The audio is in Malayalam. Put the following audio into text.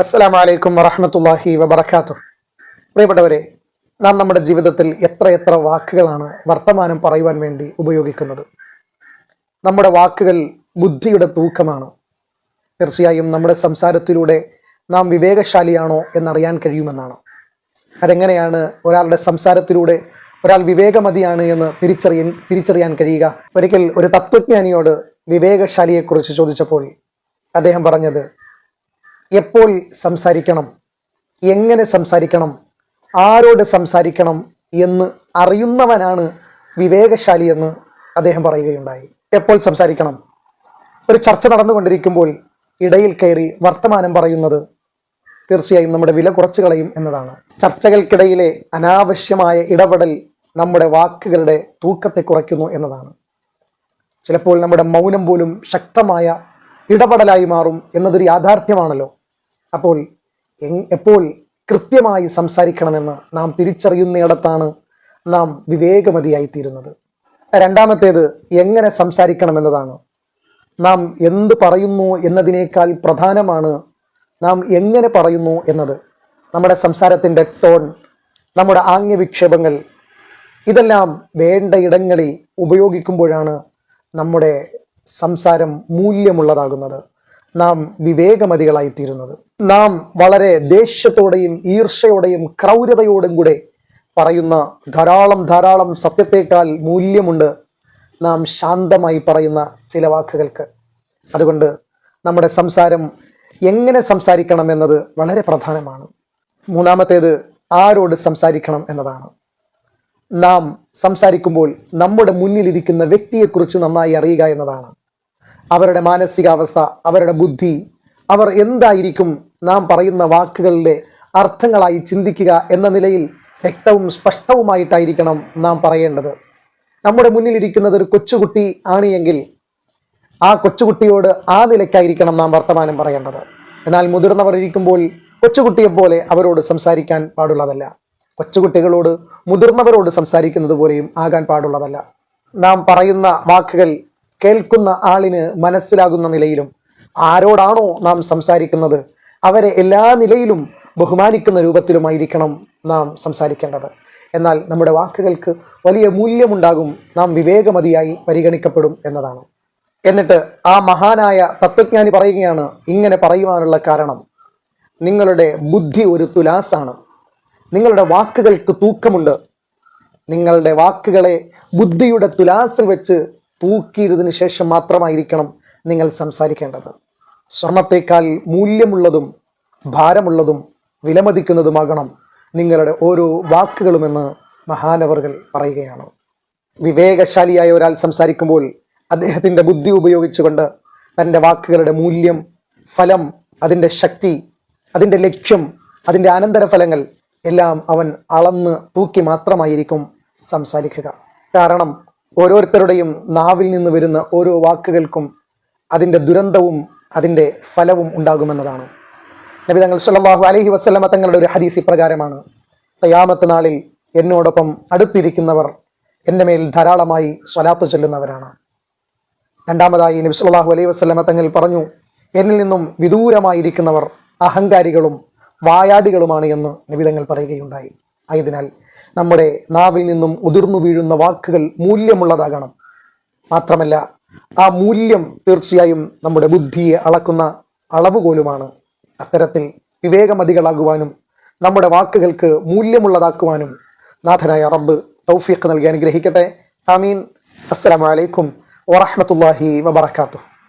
അസ്സലാമു വലൈക്കും വറഹമത്തല്ലാഹി വബർക്കാത്തു പ്രിയപ്പെട്ടവരെ നാം നമ്മുടെ ജീവിതത്തിൽ എത്ര എത്ര വാക്കുകളാണ് വർത്തമാനം പറയുവാൻ വേണ്ടി ഉപയോഗിക്കുന്നത്. നമ്മുടെ വാക്കുകൾ ബുദ്ധിയുടെ തൂക്കമാണ്? തീർച്ചയായും നമ്മുടെ സംസാരത്തിലൂടെ നാം വിവേകശാലിയാണോ എന്നറിയാൻ കഴിയുമെന്നാണ്? അതെങ്ങനെയാണ് ഒരാളുടെ സംസാരത്തിലൂടെ ഒരാൾ വിവേകമതിയാണ് എന്ന് തിരിച്ചറിയാൻ തിരിച്ചറിയാൻ കഴിയുക? ഒരിക്കൽ ഒരു തത്വജ്ഞാനിയോട് വിവേകശാലിയെക്കുറിച്ച് ചോദിച്ചപ്പോൾ അദ്ദേഹം പറഞ്ഞത് എപ്പോൾ സംസാരിക്കണം? എങ്ങനെ സംസാരിക്കണം? ആരോട് സംസാരിക്കണം എന്ന് അറിയുന്നവനാണ് വിവേകശാലി എന്ന് അദ്ദേഹം പറയുകയുണ്ടായി. എപ്പോൾ സംസാരിക്കണം? ഒരു ചർച്ച നടന്നുകൊണ്ടിരിക്കുമ്പോൾ ഇടയിൽ കയറി വർത്തമാനം പറയുന്നത് തീർച്ചയായും നമ്മുടെ വില കുറച്ചു കളയും എന്നതാണ്. ചർച്ചകൾക്കിടയിലെ അനാവശ്യമായ ഇടപെടൽ നമ്മുടെ വാക്കുകളുടെ തൂക്കത്തെ കുറയ്ക്കുന്നു എന്നതാണ്. ചിലപ്പോൾ നമ്മുടെ മൗനം പോലും ശക്തമായ ഇടപെടലായി മാറും എന്നതൊരു യാഥാർത്ഥ്യമാണല്ലോ. അപ്പോൾ എപ്പോൾ കൃത്യമായി സംസാരിക്കണമെന്ന് നാം തിരിച്ചറിയുന്നിടത്താണ് നാം വിവേകമതിയായി തീരുന്നത് രണ്ടാമത്തേത് എങ്ങനെ സംസാരിക്കണമെന്നതാണ്. നാം എന്ത് പറയുന്നു എന്നതിനേക്കാൾ പ്രധാനമാണ് നാം എങ്ങനെ പറയുന്നു എന്നത്. നമ്മുടെ സംസാരത്തിന്റെ ടോൺ നമ്മുടെ ആംഗ്യവിക്ഷേപങ്ങൾ ഇതെല്ലാം വേണ്ട ഇടങ്ങളിൽ ഉപയോഗിക്കുമ്പോഴാണ് നമ്മുടെ സംസാരം മൂല്യമുള്ളതാകുന്നത്. നാം വിവേകമതികളായിത്തീരുന്നത്. നാം വളരെ ദേഷ്യത്തോടെയും ഈർഷയോടെയും ക്രൗര്യതയോടും കൂടെ പറയുന്ന ധാരാളം ധാരാളം സത്യത്തേക്കാൾ മൂല്യമുണ്ട് നാം ശാന്തമായി പറയുന്ന ചില വാക്കുകൾക്ക്. അതുകൊണ്ട് നമ്മുടെ സംസാരം എങ്ങനെ സംസാരിക്കണം എന്നത് വളരെ പ്രധാനമാണ്. മൂന്നാമത്തേത് ആരോട് സംസാരിക്കണം എന്നതാണ്. നാം സംസാരിക്കുമ്പോൾ നമ്മുടെ മുന്നിലിരിക്കുന്ന വ്യക്തിയെക്കുറിച്ച് നന്നായി അറിയുക എന്നതാണ്. അവരുടെ മാനസികാവസ്ഥ അവരുടെ ബുദ്ധി അവർ എന്തായിരിക്കും നാം പറയുന്ന വാക്കുകളിലെ അർത്ഥങ്ങളായി ചിന്തിക്കുക എന്ന നിലയിൽ വ്യക്തവും സ്പഷ്ടവുമായിട്ടായിരിക്കണം നാം പറയേണ്ടത്. നമ്മുടെ മുന്നിലിരിക്കുന്നത് ഒരു കൊച്ചുകുട്ടി ആണ് എങ്കിൽ ആ കൊച്ചുകുട്ടിയോട് ആ നിലയ്ക്കായിരിക്കണം നാം വർത്തമാനം പറയേണ്ടത്. എന്നാൽ മുതിർന്നവർ ഇരിക്കുമ്പോൾ കൊച്ചുകുട്ടിയെപ്പോലെ അവരോട് സംസാരിക്കാൻ പാടുള്ളതല്ല. കൊച്ചുകുട്ടികളോട് മുതിർന്നവരോട് സംസാരിക്കുന്നത് പോലെയും ആകാൻ പാടുള്ളതല്ല. നാം പറയുന്ന വാക്കുകൾ കേൾക്കുന്ന ആളിന് മനസ്സിലാകുന്ന നിലയിലും ആരോടാണോ നാം സംസാരിക്കുന്നത് അവരെ എല്ലാ നിലയിലും ബഹുമാനിക്കുന്ന രൂപത്തിലുമായിരിക്കണം നാം സംസാരിക്കേണ്ടത്. എന്നാൽ നമ്മുടെ വാക്കുകൾക്ക് വലിയ മൂല്യമുണ്ടാകും നാം വിവേകമതിയായി പരിഗണിക്കപ്പെടും എന്നതാണ്. എന്നിട്ട് ആ മഹാനായ തത്വജ്ഞാനി പറയുകയാണ് ഇങ്ങനെ പറയുവാനുള്ള കാരണം നിങ്ങളുടെ ബുദ്ധി ഒരു തുലാസാണ്. നിങ്ങളുടെ വാക്കുകൾക്ക് തൂക്കമുണ്ട്. നിങ്ങളുടെ വാക്കുകളെ ബുദ്ധിയുടെ തുലാസിൽ വെച്ച് തൂക്കിയതിനു ശേഷം മാത്രമായിരിക്കണം നിങ്ങൾ സംസാരിക്കേണ്ടത്. സ്വർണത്തേക്കാൾ മൂല്യമുള്ളതും ഭാരമുള്ളതും വിലമതിക്കുന്നതുമാകണം നിങ്ങളുടെ ഓരോ വാക്കുകളുമെന്ന് മഹാനവറുകൾ പറയുകയാണ്. വിവേകശാലിയായ ഒരാൾ സംസാരിക്കുമ്പോൾ അദ്ദേഹത്തിന്റെ ബുദ്ധി ഉപയോഗിച്ചുകൊണ്ട് തന്റെ വാക്കുകളുടെ മൂല്യം ഫലം അതിന്റെ ശക്തി അതിന്റെ ലക്ഷ്യം അതിന്റെ അനന്തരഫലങ്ങൾ എല്ലാം അവൻ അളന്ന് തൂക്കി മാത്രമായിരിക്കും സംസാരിക്കുക. കാരണം ഓരോരുത്തരുടെയും നാവിൽ നിന്ന് വരുന്ന ഓരോ വാക്കുകൾക്കും അതിന്റെ ദുരന്തവും അതിന്റെ ഫലവും ഉണ്ടാകുമെന്നതാണ്. നബി തങ്ങൾ സല്ലല്ലാഹു അലഹി വസ്ലമ തങ്ങളുടെ ഒരു ഹദീസ് ഇപ്രകാരമാണ്. തയ്യാമത്ത് നാളിൽ എന്നോടൊപ്പം അടുത്തിരിക്കുന്നവർ എന്റെ മേൽ ധാരാളമായി സ്വലാത്ത് ചെല്ലുന്നവരാണ്. രണ്ടാമതായി നബി സല്ലല്ലാഹു അലൈഹി വസ്ലമ തങ്ങൾ പറഞ്ഞു എന്നിൽ നിന്നും വിദൂരമായിരിക്കുന്നവർ അഹങ്കാരികളും വായാടികളുമാണ് എന്ന് നിബിതങ്ങൾ പറയുകയുണ്ടായി. ആയതിനാൽ നമ്മുടെ നാവിൽ നിന്നും ഉതിർന്നു വീഴുന്ന വാക്കുകൾ മൂല്യമുള്ളതാകണം. മാത്രമല്ല ആ മൂല്യം തീർച്ചയായും നമ്മുടെ ബുദ്ധിയെ അളക്കുന്ന അളവുകോലുമാണ്. അത്തരത്തിൽ വിവേകമതികളാകുവാനും നമ്മുടെ വാക്കുകൾക്ക് മൂല്യമുള്ളതാക്കുവാനും നാഥനായ റബ്ബ് തൗഫീഖ് നൽകി അനുഗ്രഹിക്കട്ടെ. ആമീൻ. അസ്സലാമലൈക്കും അലൈക്കും വറഹ്മത്തുള്ളാഹി വബറകാതുഹു.